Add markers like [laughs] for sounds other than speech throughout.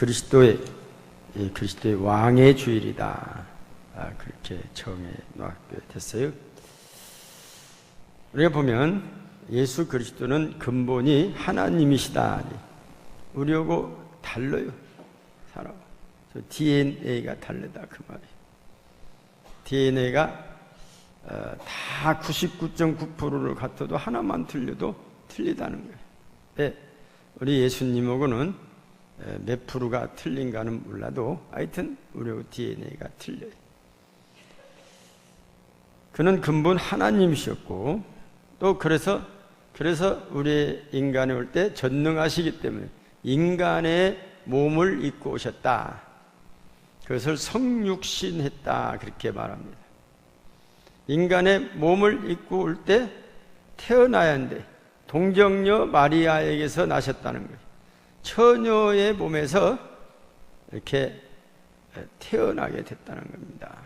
그리스도의 그리스도의 왕의 주일이다. 아, 그렇게 정해 놓게 됐어요. 우리가 보면 예수 그리스도는 근본이 하나님이시다. 우리하고 달라요. 사람. DNA가 다르다 그 말이에요. DNA가 어, 다 99.9%를 같아도 하나만 틀려도 틀리다는 거예요. 네, 우리 예수님하고는 몇 프로가 틀린가는 몰라도 하여튼 우리 DNA가 틀려요. 그는 근본 하나님이셨고 또 그래서 그래서 우리 인간에 올때 전능하시기 때문에 인간의 몸을 입고 오셨다. 그것을 성육신했다 그렇게 말합니다. 인간의 몸을 입고 올 때 태어나야 하는데 동정녀 마리아에게서 나셨다는 거예요. 처녀의 몸에서 이렇게 태어나게 됐다는 겁니다.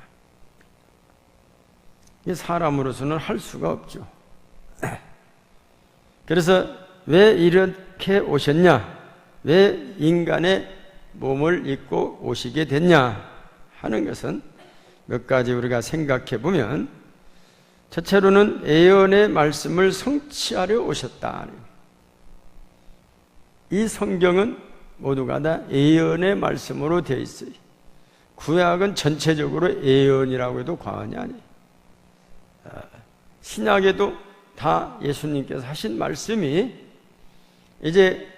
사람으로서는 할 수가 없죠. [clears throat] 그래서 왜 이렇게 오셨냐? 왜 인간의 몸을 입고 오시게 됐냐? 하는 것은 몇 가지 우리가 생각해 보면 첫째로는 예언의 말씀을 성취하려 오셨다. 이 성경은 모두가 다 예언의 말씀으로 되어 있어요. 구약은 전체적으로 예언이라고 해도 과언이 아니에요. 아, 신약에도 다 예수님께서 하신 말씀이 이제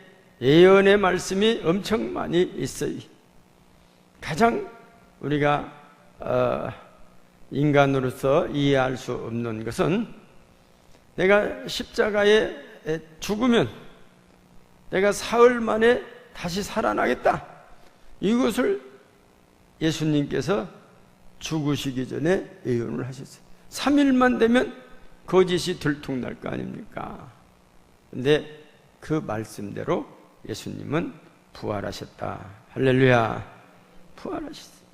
예언의 말씀이 엄청 많이 있어요. 가장 우리가 어, 인간으로서 이해할 수 없는 것은 내가 십자가에 죽으면 내가 사흘 만에 다시 살아나겠다. 이것을 예수님께서 죽으시기 전에 예언을 하셨어요. 3일만 되면 거짓이 들통날 거 아닙니까? 근데 그 말씀대로 예수님은 부활하셨다. 할렐루야. 부활하셨어요.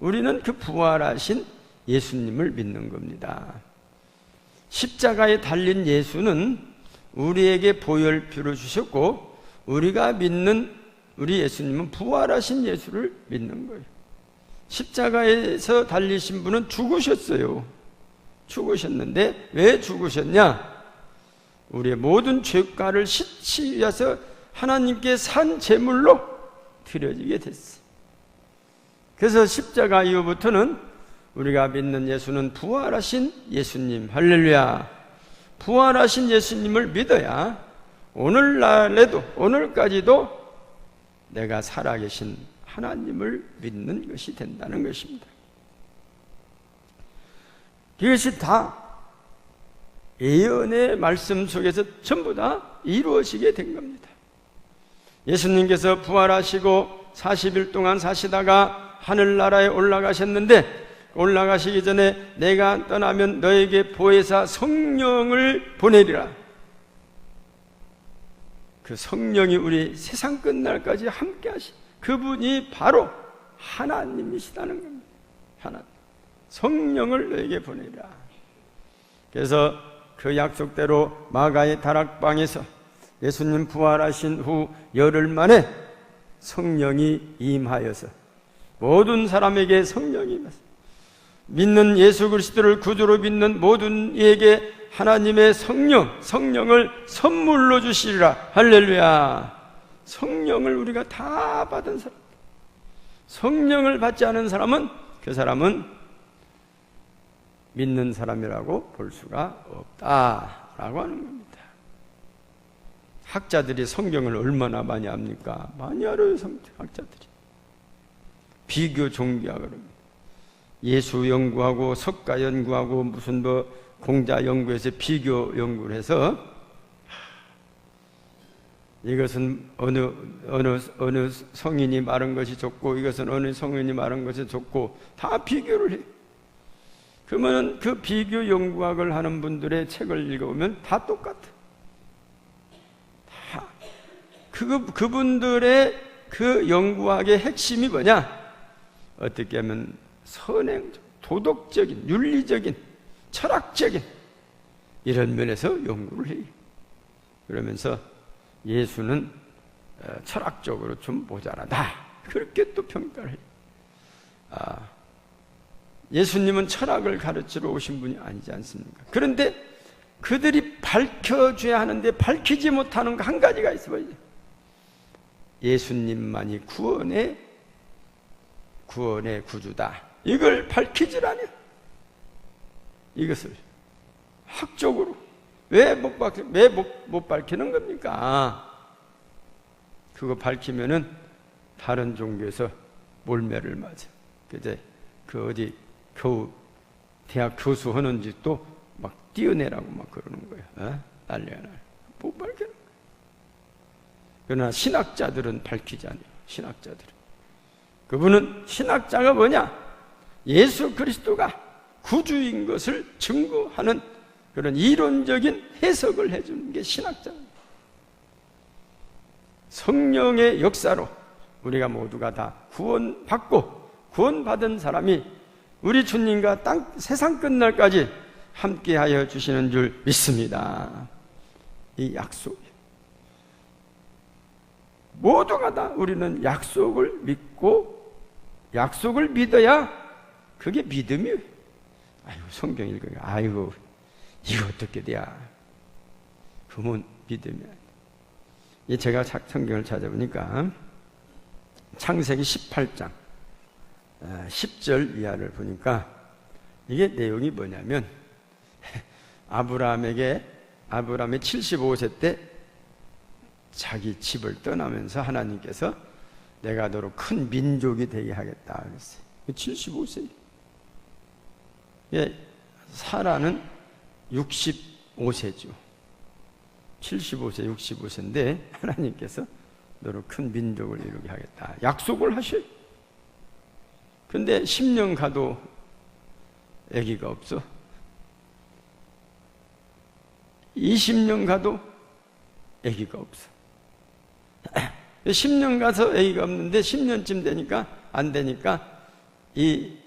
우리는 그 부활하신 예수님을 믿는 겁니다. 십자가에 달린 예수는 우리에게 보혈표를 주셨고 우리가 믿는 우리 예수님은 부활하신 예수를 믿는 거예요. 십자가에서 달리신 분은 죽으셨어요. 죽으셨는데 왜 죽으셨냐? 우리의 모든 죄가를 씻기 위해서 하나님께 산 제물로 드려지게 됐어요. 그래서 십자가 이후부터는 우리가 믿는 예수는 부활하신 예수님, 할렐루야. 부활하신 예수님을 믿어야 오늘날에도, 오늘까지도 내가 살아계신 하나님을 믿는 것이 된다는 것입니다. 이것이 다 예언의 말씀 속에서 전부 다 이루어지게 된 겁니다. 예수님께서 부활하시고 40일 동안 사시다가 하늘나라에 올라가셨는데 올라가시기 전에 내가 떠나면 너에게 보혜사 성령을 보내리라. 그 성령이 우리 세상 끝날까지 함께 하시 그분이 바로 하나님이시다는 겁니다. 하나님. 성령을 너에게 보내리라. 그래서 그 약속대로 마가의 다락방에서 예수님 부활하신 후 열흘 만에 성령이 임하여서 모든 사람에게 성령이 임하서 믿는 예수 그리스도를 구주로 믿는 모든 이에게 하나님의 성령, 성령을 선물로 주시리라. 할렐루야. 성령을 우리가 다 받은 사람. 성령을 받지 않은 사람은 그 사람은 믿는 사람이라고 볼 수가 없다라고 하는 겁니다. 학자들이 성경을 얼마나 많이 압니까? 많이 알아요, 학자들이. 비교 종교학을 예수 연구하고 석가 연구하고 무슨 뭐 공자 연구해서 비교 연구를 해서 이것은 어느 어느 어느 성인이 말한 것이 좋고 이것은 어느 성인이 말한 것이 좋고 다 비교를 해. 그러면 그 비교 연구학을 하는 분들의 책을 읽어보면 다 똑같아. 다. 그, 그분들의 그 연구학의 핵심이 뭐냐? 어떻게 하면 선행, 도덕적인, 윤리적인, 철학적인 이런 면에서 연구를 해요. 그러면서 예수는 어, 철학적으로 좀 모자라다. 그렇게 또 평가를 해요. 아, 예수님은 철학을 가르치러 오신 분이 아니지 않습니까? 그런데 그들이 밝혀줘야 하는데 밝히지 못하는 거 한 가지가 있어요. 예수님만이 구원의 구원의 구주다. 이걸 밝히질 않아요. 이것을 학적으로 왜 못 밝히 왜못 못 밝히는 겁니까? 그거 밝히면은 다른 종교에서 몰매를 맞아. 그제 그 어디 교우 대학 교수 하는 짓도 막 뛰어내라고 막 그러는 거예요. 어? 난리가 나. 못 밝히는 거예요. 그러나 신학자들은 밝히지 않아요. 신학자들은. 그분은 신학자가 뭐냐? 예수 그리스도가 구주인 것을 증거하는 그런 이론적인 해석을 해주는 게 신학자입니다. 성령의 역사로 우리가 모두가 다 구원받고 구원받은 사람이 우리 주님과 땅, 세상 끝날까지 함께하여 주시는 줄 믿습니다. 이 약속. 모두가 다 우리는 약속을 믿고 약속을 믿어야 그게 믿음이에요. 아이고, 성경 읽어요. 아이고, 이거 어떻게 돼야? 그러면 믿음이야. 제가 성경을 찾아보니까 창세기 18장 10절 아, 이하를 보니까 이게 내용이 뭐냐면 [laughs] 아브라함에게 아브라함이 75세 때 자기 집을 떠나면서 하나님께서 내가 너로 큰 민족이 되게 하겠다 그랬어요. 75세. 예, 사라는 65세죠. 75세, 65세인데 하나님께서 너로 큰 민족을 이루게 하겠다. 약속을 하셔요. 근데 10년 가도 아기가 없어. 20년 가도 아기가 없어. 10년 가서 아기가 없는데 10년쯤 되니까 안 되니까 이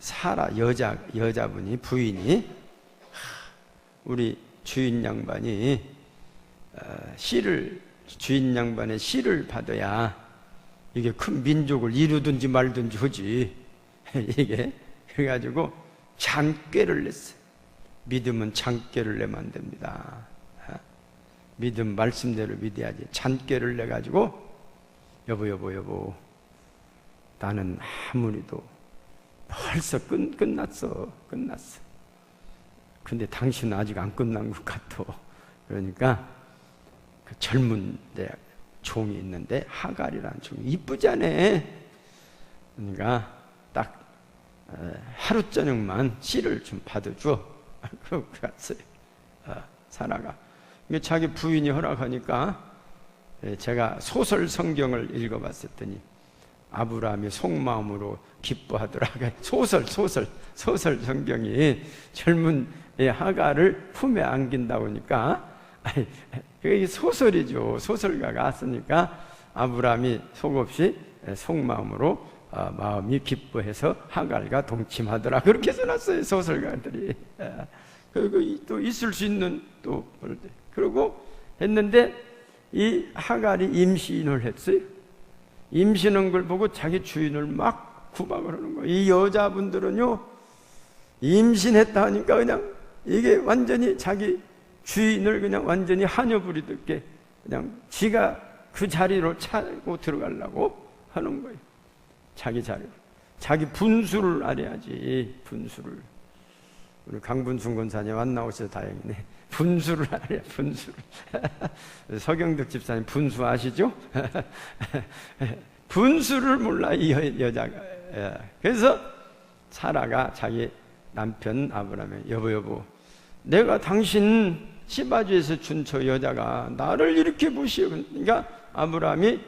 사라 여자 여자분이 부인이 우리 주인 양반이 어, 씨를 주인 양반의 씨를 받아야 이게 큰 민족을 이루든지 말든지 하지 [laughs] 이게 그래가지고 잔꾀를 냈어요. 믿음은 잔꾀를 내면 안 됩니다. 어? 믿음 말씀대로 믿어야지. 잔꾀를 내 가지고 여보 여보 여보 나는 아무리도 벌써 끝, 끝났어 끝났어. 근데 당신은 아직 안 끝난 것 같아. 그러니까 그 젊은 종이 있는데 하갈이라는 종이 이쁘지 않아. 그러니까 딱 하루 저녁만 씨를 좀 받아줘. [laughs] 그러고 갔어요. 어, 사라가. 자기 부인이 허락하니까 제가 소설 성경을 읽어봤었더니 아브라함이 속마음으로 기뻐하더라. [laughs] 소설, 소설, 소설 성경이 젊은 하가를 품에 안긴다 보니까 그게 소설이죠. 소설가가 쓰니까 아브라함이 속없이 속마음으로 어, 마음이 기뻐해서 하갈과 동침하더라. 그렇게 써놨어요. 소설가들이. [laughs] 그리고 또 있을 수 있는 또 그러고 했는데 이 하갈이 임신을 했어요. 임신한 걸 보고 자기 주인을 막 구박을 하는 거예요. 이 여자분들은요, 임신했다 하니까 그냥 이게 완전히 자기 주인을 그냥 완전히 한여 부리듯게 그냥 지가 그 자리로 차고 들어가려고 하는 거예요. 자기 자리. 자기 분수를 알아야지, 분수를. 우리 강분순 권사님 안 나오셔서 다행이네. 분수를 알아야, 분수를. 서경덕 집사님 분수 아시죠? [laughs] 분수를 몰라, 이 여, 자가 예. 그래서 사라가 자기 남편 아브라함의 여보 여보 내가 당신 시바주에서 준 저 여자가 나를 이렇게 무시해 그러니까 아브라함이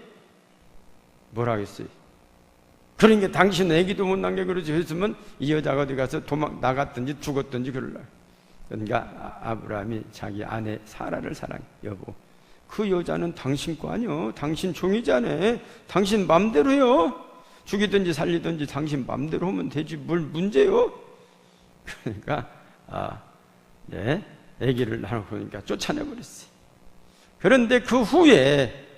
뭐라 했어요? 그러니까 당신 애기도 못 낳게 그러지 했으면 이 여자가 어디 가서 도망 나갔든지 죽었든지 그럴라 그러니까 아, 아브라함이 자기 아내 사라를 사랑해. 여보 그 여자는 당신 거 아니요 당신 종이잖아 당신 맘대로요. 죽이든지 살리든지 당신 맘대로 하면 되지. 뭘 문제요? [laughs] 그러니까 아, 네, 아기를 낳고 그러니까 쫓아내버렸어요. 그런데 그 후에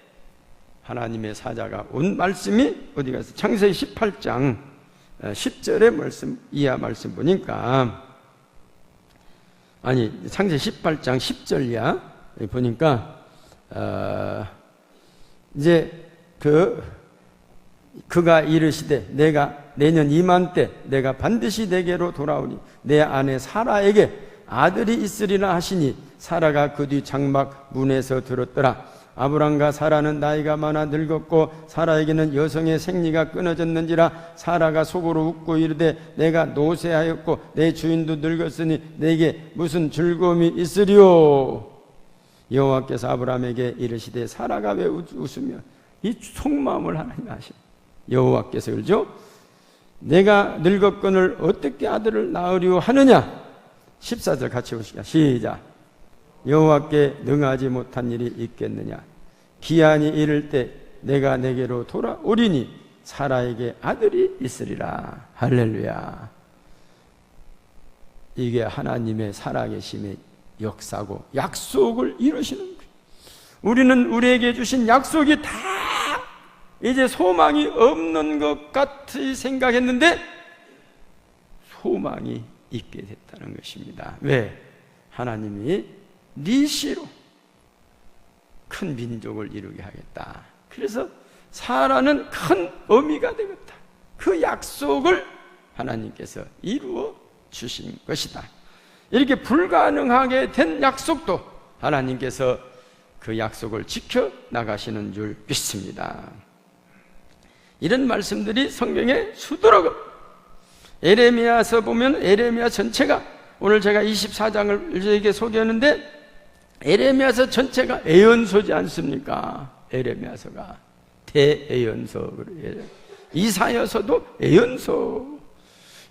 하나님의 사자가 온 말씀이 어디 가서 창세기 18장 10절의 말씀 이하 말씀 보니까 아니 창세기 18장 10절 이하 보니까 어, 이제 그 그가 이르시되 내가 내년 이맘때 내가 반드시 내게로 돌아오니 내 아내 사라에게 아들이 있으리라 하시니 사라가 그 뒤 장막 문에서 들었더라 아브람과 사라는 나이가 많아 늙었고 사라에게는 여성의 생리가 끊어졌는지라 사라가 속으로 웃고 이르되 내가 노쇠하였고 내 주인도 늙었으니 내게 무슨 즐거움이 있으리요 여호와께서 아브라함에게 이르시되 사라가 왜 웃으며 이 속마음을 하나님 아시 여호와께서 그러죠? 내가 늙었건을 어떻게 아들을 낳으려 하느냐? 14절 같이 보시죠 시작 여호와께 능하지 못한 일이 있겠느냐? 기한이 이를 때 내가 내게로 돌아오리니 사라에게 아들이 있으리라. 할렐루야. 이게 하나님의 살아계심의 역사고 약속을 이루시는 우리는 우리에게 주신 약속이 다 이제 소망이 없는 것 같이 생각했는데 소망이 있게 됐다는 것입니다. 왜? 하나님이 니시로 큰 민족을 이루게 하겠다. 그래서 사라는 큰 의미가 되겠다. 그 약속을 하나님께서 이루어 주신 것이다. 이렇게 불가능하게 된 약속도 하나님께서 그 약속을 지켜 나가시는 줄 믿습니다. 이런 말씀들이 성경에 수두룩 에레미야서 보면 에레미야 전체가 오늘 제가 24장을 저에게 소개하는데 에레미야서 전체가 애연소지 않습니까? 에레미야서가 대애연서 이사여서도 애연서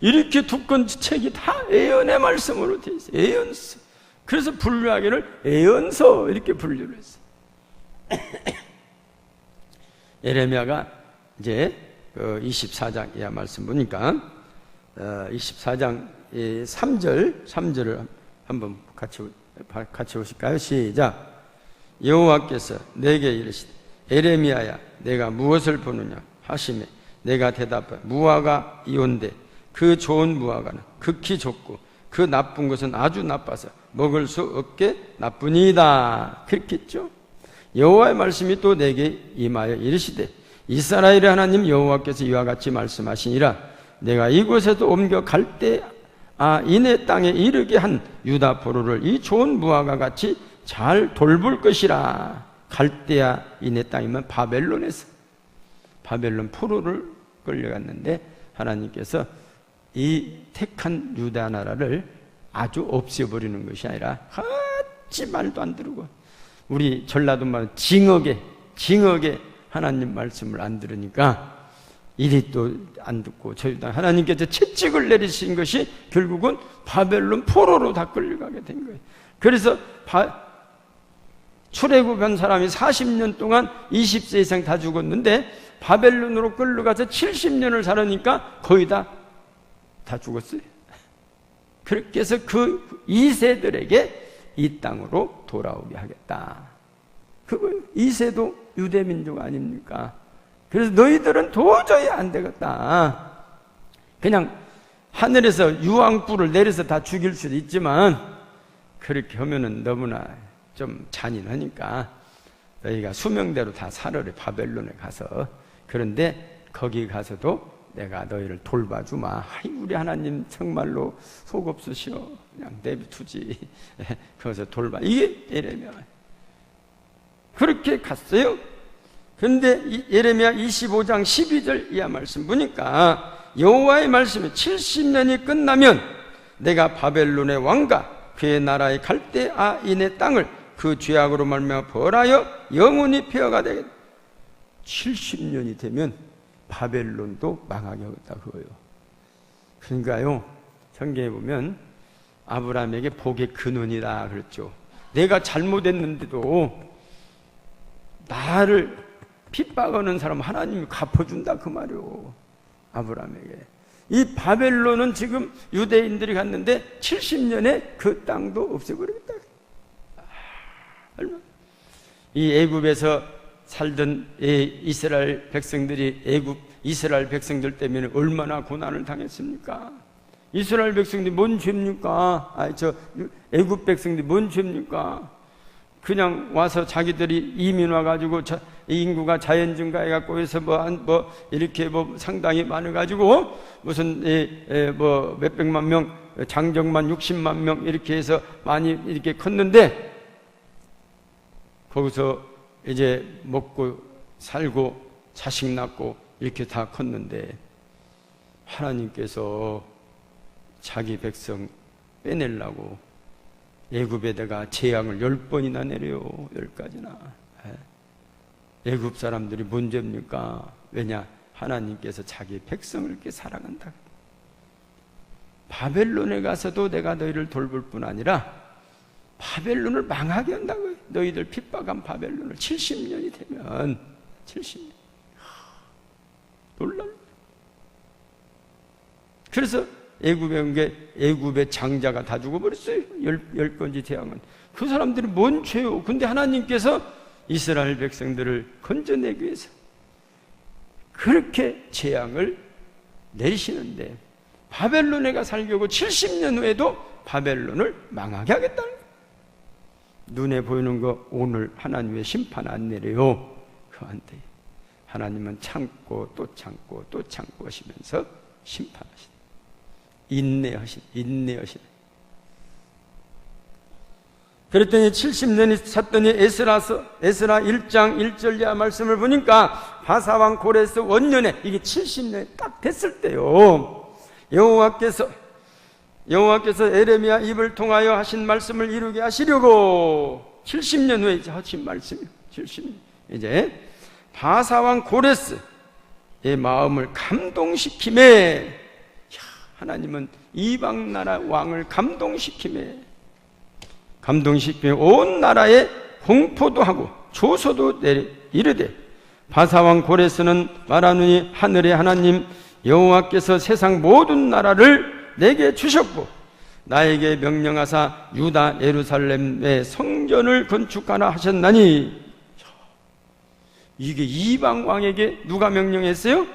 이렇게 두건 책이 다 애연의 말씀으로 되어 있어요. 애연서. 그래서 분류하기를 애연서 이렇게 분류를 했어요. [coughs] 에레미야가 이제 24장 그 이하 말씀 보니까 24장 어, 3절 3절을 한번 같이 같이 보실까요? 시작. 여호와께서 내게 이르시되 에레미야야 내가 무엇을 보느냐 하시매 내가 대답해 무화과 이온데 그 좋은 무화과는 극히 좋고 그 나쁜 것은 아주 나빠서 먹을 수 없게 나쁘니다 그렇겠죠 여호와의 말씀이 또 내게 임하여 이르시되 이스라엘의 하나님 여호와께서 이와 같이 말씀하시니라 내가 이곳에도 옮겨 갈 때 아, 이내 땅에 이르게 한 유다 포로를 이 좋은 무화과 같이 잘 돌볼 것이라. 갈대야 이내 땅이면 바벨론에서 바벨론 포로를 끌려갔는데 하나님께서 이 택한 유다 나라를 아주 없애버리는 것이 아니라 하지 말도 안 들고 우리 전라도 말 징역에 징역에 하나님 말씀을 안 들으니까 이리 또 안 듣고 저희도 하나님께서 채찍을 내리신 것이 결국은 바벨론 포로로 다 끌려가게 된 거예요. 그래서 바, 출애굽한 사람이 40년 동안 20세 이상 다 죽었는데 바벨론으로 끌려가서 70년을 살으니까 거의 다 다 죽었어요. 그렇게 해서 그 2세들에게 이 땅으로 돌아오게 하겠다. 그거 2세도 유대민족 아닙니까? 그래서 너희들은 도저히 안 되겠다. 그냥 하늘에서 유황불을 내려서 다 죽일 수도 있지만 그렇게 하면은 너무나 좀 잔인하니까 너희가 수명대로 다 살아래 바벨론에 가서 그런데 거기 가서도 내가 너희를 돌봐주마. 아이, 우리 하나님 정말로 속 없으시오. 그냥 내비두지. [laughs] 거기서 돌봐. 이게 예레미야. 그렇게 갔어요. 그런데 예레미야 25장 12절 이하 말씀 보니까 여호와의 말씀이 70년이 끝나면 내가 바벨론의 왕과 그의 나라의 갈대아인의 땅을 그 죄악으로 말미암아 벌하여 영원히 폐허가 되겠다. 70년이 되면 바벨론도 망하게 하겠다 그거요. 그러니까요. 성경에 보면 아브라함에게 복의 근원이다 그랬죠. 내가 잘못했는데도 나를 핍박하는 사람 하나님이 갚아준다 그 말이오. 아브라함에게. 이 바벨론은 지금 유대인들이 갔는데 70년에 그 땅도 없애버리겠다. 아, 이 애굽에서 살던 이 이스라엘 백성들이 애굽 이스라엘 백성들 때문에 얼마나 고난을 당했습니까? 이스라엘 백성들이 뭔 죄입니까? 아니 저 애굽 백성들이 뭔 죄입니까? 그냥 와서 자기들이 이민 와가지고 자, 인구가 자연 증가해갖고 해서 뭐, 한, 뭐, 이렇게 뭐 상당히 많아가지고 무슨, 뭐, 몇백만 명, 장정만 60만 명 이렇게 해서 많이 이렇게 컸는데 거기서 이제 먹고 살고 자식 낳고 이렇게 다 컸는데 하나님께서 자기 백성 빼내려고 애굽에다가 재앙을 열 번이나 내려요. 열 가지나. 예. 애굽 사람들이 문제입니까? 왜냐? 하나님께서 자기 백성을 이렇게 사랑한다. 바벨론에 가서도 내가 너희를 돌볼 뿐 아니라 바벨론을 망하게 한다고요. 너희들 핍박한 바벨론을 70년이 되면 70년. 놀랄. 그래서 애굽에 온 게 애굽의 장자가 다 죽어버렸어요. 열, 열 건지 태양은. 그 사람들이 뭔 죄요? 근데 하나님께서 이스라엘 백성들을 건져내기 위해서 그렇게 재앙을 내리시는데 바벨론에 가 살려고 70년 후에도 바벨론을 망하게 하겠다는. 눈에 보이는 거 오늘 하나님의 심판 안 내려요. 그한테 하나님은 참고 또 참고 또 참고 하시면서 심판하시다. 인내하신, 인내하신. 그랬더니 70년이 찼더니 에스라서, 에스라 1장 1절 이하 말씀을 보니까 바사왕 고레스 원년에 이게 70년이 딱 됐을 때요. 여호와께서 여호와께서 에레미야 입을 통하여 하신 말씀을 이루게 하시려고 70년 후에 이제 하신 말씀이 70년 이제 바사왕 고레스의 마음을 감동시킴에 하나님은 이방 나라 왕을 감동시킴에 감동시키며 온 나라에 공포도 하고 조소도 내리 이르되 바사왕 고레스는 말하느니 하늘의 하나님 여호와께서 세상 모든 나라를 내게 주셨고 나에게 명령하사 유다 예루살렘의 성전을 건축하라 하셨나니 이게 이방 왕에게 누가 명령했어요?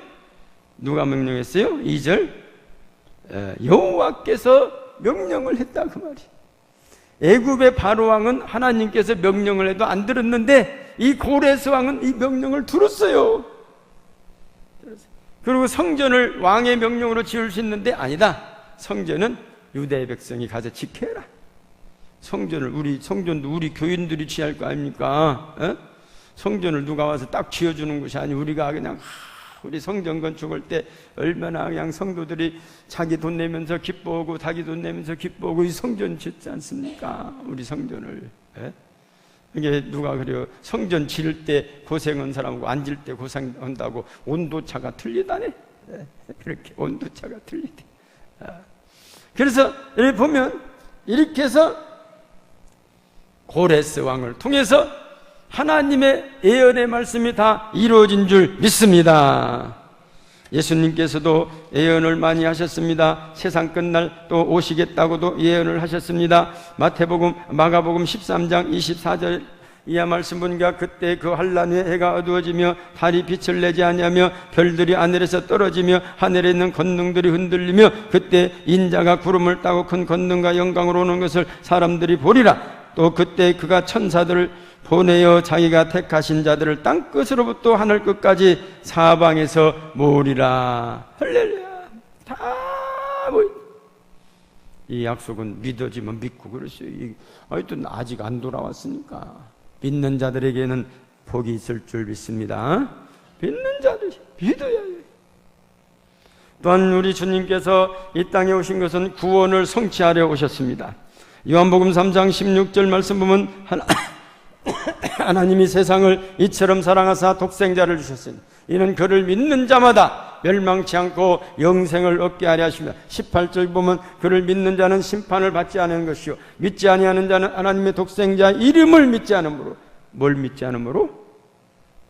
누가 명령했어요? 2절 여호와께서 명령을 했다 그 말이. 애굽의 바로 왕은 하나님께서 명령을 해도 안 들었는데 이 고레스 왕은 이 명령을 들었어요. 그리고 성전을 왕의 명령으로 지을 수 있는데 아니다. 성전은 유대 백성이 가서 지켜라. 성전을 우리 성전도 우리 교인들이 취할 거 아닙니까? 어? 성전을 누가 와서 딱 지어주는 것이 아니 우리가 그냥 우리 성전 건축할 때 얼마나 그냥 성도들이 자기 돈 내면서 기뻐하고 자기 돈 내면서 기뻐하고 이 성전 짓지 않습니까? 우리 성전을. 예? 이게 누가 그래요? 성전 지을 때 고생한 사람하고 안질때 고생한다고 온도차가 틀리다네? 예? 그렇게 온도차가 틀리대. 아. 그래서 여기 보면 이렇게 해서 고레스 왕을 통해서 하나님의 예언의 말씀이 다 이루어진 줄 믿습니다. 예수님께서도 예언을 많이 하셨습니다. 세상 끝날 또 오시겠다고도 예언을 하셨습니다. 마태복음, 마가복음 13장 24절 이하 말씀 보니까 그때 그 한란 후에 해가 어두워지며 달이 빛을 내지 아니하며 별들이 하늘에서 떨어지며 하늘에 있는 권능들이 흔들리며 그때 인자가 구름을 따고 큰 권능과 영광으로 오는 것을 사람들이 보리라 또 그때 그가 천사들을 보내어 자기가 택하신 자들을 땅 끝으로부터 하늘 끝까지 사방에서 모으리라. 할렐루야. 다 모이. 이 약속은 믿어지면 믿고 그러어요 하여튼 아직 안 돌아왔으니까 믿는 자들에게는 복이 있을 줄 믿습니다. 믿는 자들이 믿어야 해요. 또한 우리 주님께서 이 땅에 오신 것은 구원을 성취하려 오셨습니다. 요한복음 3장 16절 말씀 보면 하나 [coughs] 하나님이 세상을 이처럼 사랑하사 독생자를 주셨으니 이는 그를 믿는 자마다 멸망치 않고 영생을 얻게 하려 하시며 18절 보면 그를 믿는 자는 심판을 받지 않은 것이요 믿지 아니하는 자는 하나님의 독생자 이름을 믿지 않으므로 뭘 믿지 않으므로?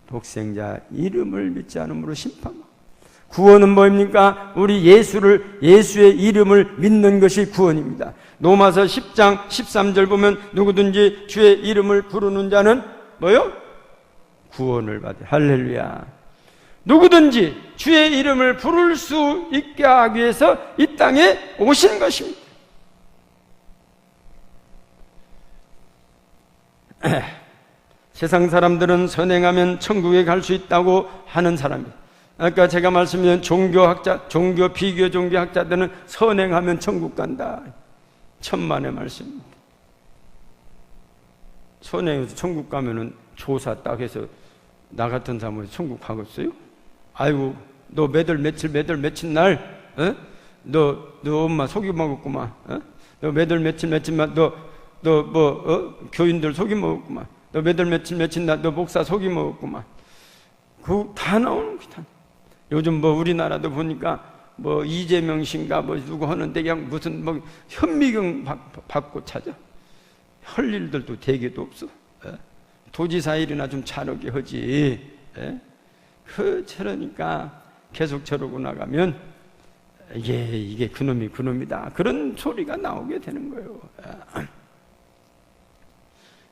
독생자 이름을 믿지 않으므로 심판 구원은 뭐입니까? 우리 예수를 예수의 이름을 믿는 것이 구원입니다. 로마서 10장 13절 보면 누구든지 주의 이름을 부르는 자는 뭐요? 구원을 받아. 할렐루야. 누구든지 주의 이름을 부를 수 있게 하기 위해서 이 땅에 오신 것입니다. [clears throat] 세상 사람들은 선행하면 천국에 갈 수 있다고 하는 사람이. 아까 제가 말씀드린 종교학자, 종교 비교 종교학자들은 선행하면 천국 간다. 천만의 말씀입니다. 선행해서 천국 가면은 조사 딱 해서 나 같은 사람은 천국 가겠어요? 아이고, 너 매달 며칠 매달 며칠 날, 어? 너, 너 엄마 속이 먹었구만, 어? 너 매달 며칠 며칠 날, 너, 너 뭐, 어? 교인들 속이 먹었구만. 너 매달 며칠 며칠 날, 너 목사 속이 먹었구만. 그 다 나오는 거다. 요즘 뭐 우리나라도 보니까 뭐 이재명 씨인가 뭐 누구 하는데 그냥 무슨 뭐 현미경 받고 찾아. 할 일들도 대개도 없어. 예? 도지사 일이나 좀 잘하게 하지. 예? 그 저러니까 계속 저러고 나가면 이게 이게 그놈이 그놈이다 그런 소리가 나오게 되는 거예요.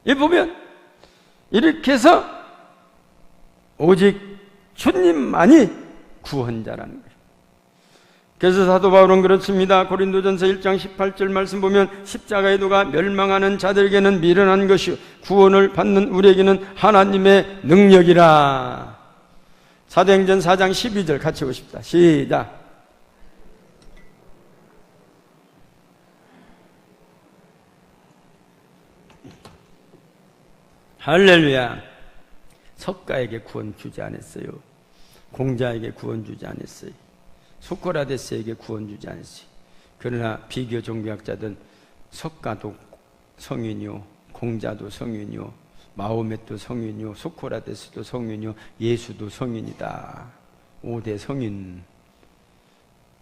이 보면 이렇게 해서 오직 주님만이 구원자라는 거예요. 그래서 사도 바울은 그렇습니다. 고린도전서 1장 18절 말씀 보면 십자가의 도가 멸망하는 자들에게는 미련한 것이요 구원을 받는 우리에게는 하나님의 능력이라. 사도행전 4장 12절 같이 보십시다. 시작. 할렐루야. 석가에게 구원 주지 않았어요. 공자에게 구원 주지 않았어요. 소크라테스에게 구원 주지 않았어요. 그러나 비교 종교학자들은 석가도 성인이요, 공자도 성인이요, 마호멧도 성인이요, 소크라테스도 성인이요, 예수도 성인이다. 5대 성인.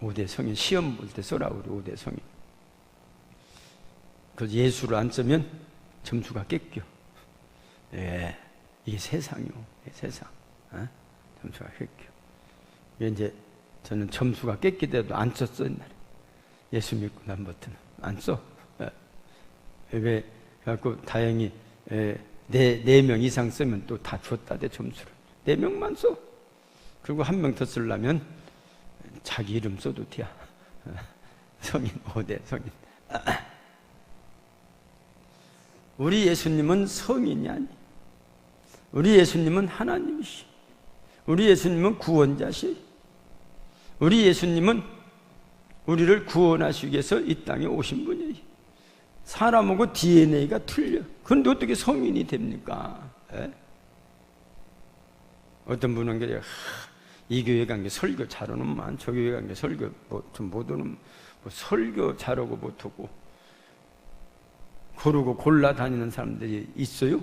5대 성인. 시험 볼 때 써라, 우리 5대 성인. 그 예수를 안 쓰면 점수가 깎여. 예, 이게 세상이요. 세상. 어? 점수가 깎여. 이제 저는 점수가 깼기 때도 안 썼어, 옛날에. 예수 믿고 난 버튼은. 안 써. 예. 왜, 그래갖고 다행히, 예, 네, 네 명 이상 쓰면 또 다 줬다, 내 점수를. 네 명만 써. 그리고 한 명 더 쓰려면 자기 이름 써도 돼야. 성인, 5대 성인. [clears throat] 우리 예수님은 성인이 아니. 우리 예수님은 하나님이시. 우리 예수님은 구원자시. 우리 예수님은 우리를 구원하시기 위해서 이 땅에 오신 분이에요. 사람하고 DNA가 틀려. 그런데 어떻게 성인이 됩니까? 에? 예? 어떤 분은 그래요. 이 교회 관계 설교 잘하는만 저 교회 관계 설교 뭐 좀 못하는 뭐 설교 잘하고 못하고 고르고 골라 다니는 사람들이 있어요.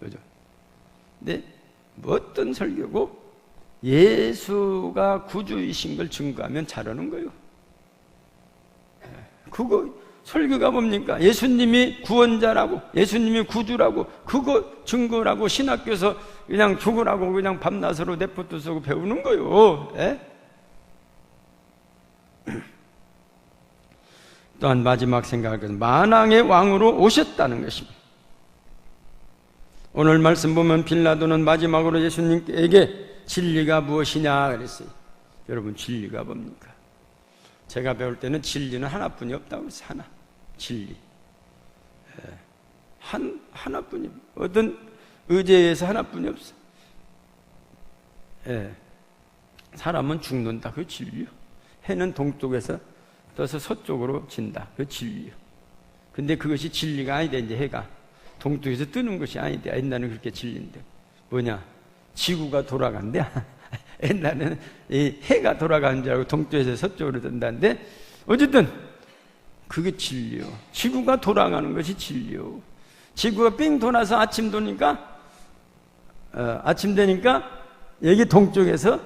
그죠? 근데 뭐 어떤 설교고 예수가 구주이신 걸 증거하면 잘하는 거예요. 그거 설교가 뭡니까? 예수님이 구원자라고, 예수님이 구주라고, 그거 증거라고 신학교에서 그냥 죽으라고 그냥 밤낮으로 내포트 쓰고 배우는 거요. 예? [clears throat] 또한 마지막 생각할 것은 만왕의 왕으로 오셨다는 것입니다. 오늘 말씀 보면 빌라도는 마지막으로 예수님에게 진리가 무엇이냐 그랬어요. 여러분 진리가 뭡니까? 제가 배울 때는 진리는 하나뿐이 없다고 했어요. 하나. 진리. 예. 한 하나뿐이 어떤 의제에서 하나뿐이 없어. 예. 사람은 죽는다. 그 진리요. 해는 동쪽에서 떠서 서쪽으로 진다. 그 진리요. 근데 그것이 진리가 아니다. 이제 해가 동쪽에서 뜨는 것이 아니다. 옛날에는 그렇게 진리인데 뭐냐? 지구가 돌아간대. [laughs] 옛날에는 이 해가 돌아가는 줄 알고 동쪽에서 서쪽으로 든다는데 어쨌든 그게 진리요. 지구가 돌아가는 것이 진리요. 지구가 삥 돌아서 아침 도니까 어, 아침 되니까 여기 동쪽에서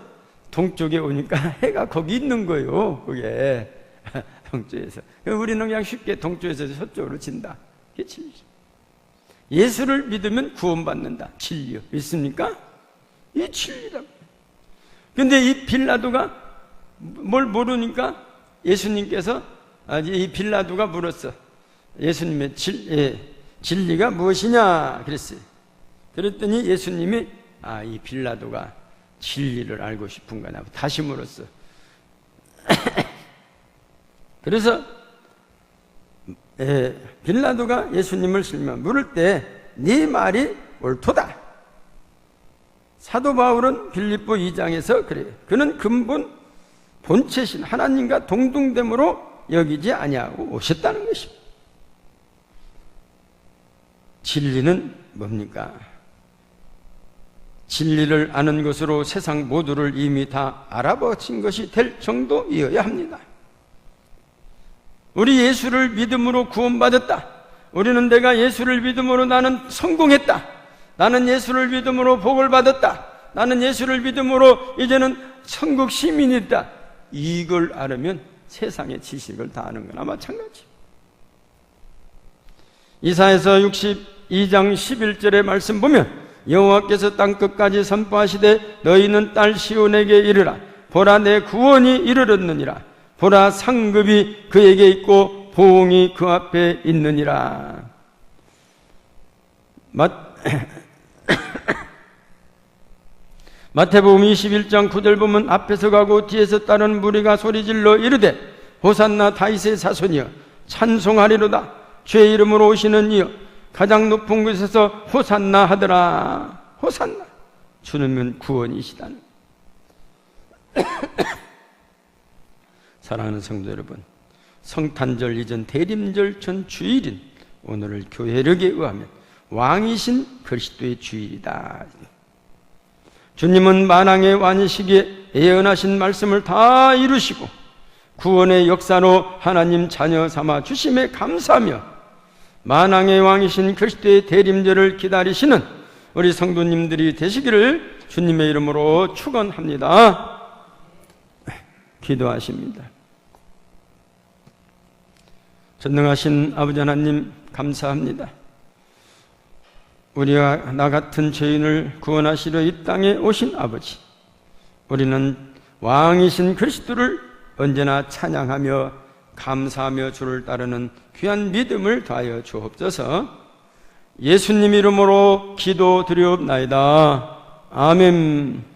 동쪽에 오니까 [laughs] 해가 거기 있는 거예요. 그게 [laughs] 동쪽에서. 우리는 그냥 쉽게 동쪽에서 서쪽으로 진다. 그게 진리. 예수를 믿으면 구원받는다. 진리요. 있습니까? 이 진리다. 근데 이 빌라도가 뭘 모르니까 예수님께서 아, 이 빌라도가 물었어. 예수님의 진, 예, 진리가 무엇이냐 그랬어요. 그랬더니 예수님이 아, 이 빌라도가 진리를 알고 싶은가 나 다시 물었어. [coughs] 그래서 에, 빌라도가 예수님을 실명 물을 때 네 말이 옳도다. 사도 바울은 빌립보 2장에서 그래. 그는 근본 본체신 하나님과 동등됨으로 여기지 아니하고 오셨다는 것입니다. 진리는 뭡니까? 진리를 아는 것으로 세상 모두를 이미 다 알아보신 것이 될 정도이어야 합니다. 우리 예수를 믿음으로 구원받았다. 우리는 내가 예수를 믿음으로 나는 성공했다. 나는 예수를 믿음으로 복을 받았다. 나는 예수를 믿음으로 이제는 천국 시민이다. 이걸 알으면 세상의 지식을 다 아는 거나 마찬가지. 이사에서 62장 11절의 말씀 보면 여호와께서 땅 끝까지 선포하시되 너희는 딸 시온에게 이르라 보라 내 구원이 이르렀느니라 보라 상급이 그에게 있고 보응이 그 앞에 있느니라 마, 마태복음 21장 9절 보면 앞에서 가고 뒤에서 따른 무리가 소리질러 이르되 호산나 다윗의 자손이여 찬송하리로다. 주의 이름으로 오시는 이여 가장 높은 곳에서 호산나 하더라. 호산나. 주는 구원이시다는 [coughs] 사랑하는 성도 여러분 성탄절 이전 대림절 전 주일인 오늘을 교회력에 의하면 왕이신 그리스도의 주일이다 주님은 만왕의 왕이시기에 예언하신 말씀을 다 이루시고 구원의 역사로 하나님 자녀 삼아 주심에 감사하며 만왕의 왕이신 그리스도의 대림절을 기다리시는 우리 성도님들이 되시기를 주님의 이름으로 축원합니다. 기도하십니다. 전능하신 아버지 하나님 감사합니다. 우리와 나 같은 죄인을 구원하시려 이 땅에 오신 아버지. 우리는 왕이신 그리스도를 언제나 찬양하며 감사하며 주를 따르는 귀한 믿음을 더하여 주옵소서. 예수님 이름으로 기도드리옵나이다. 아멘.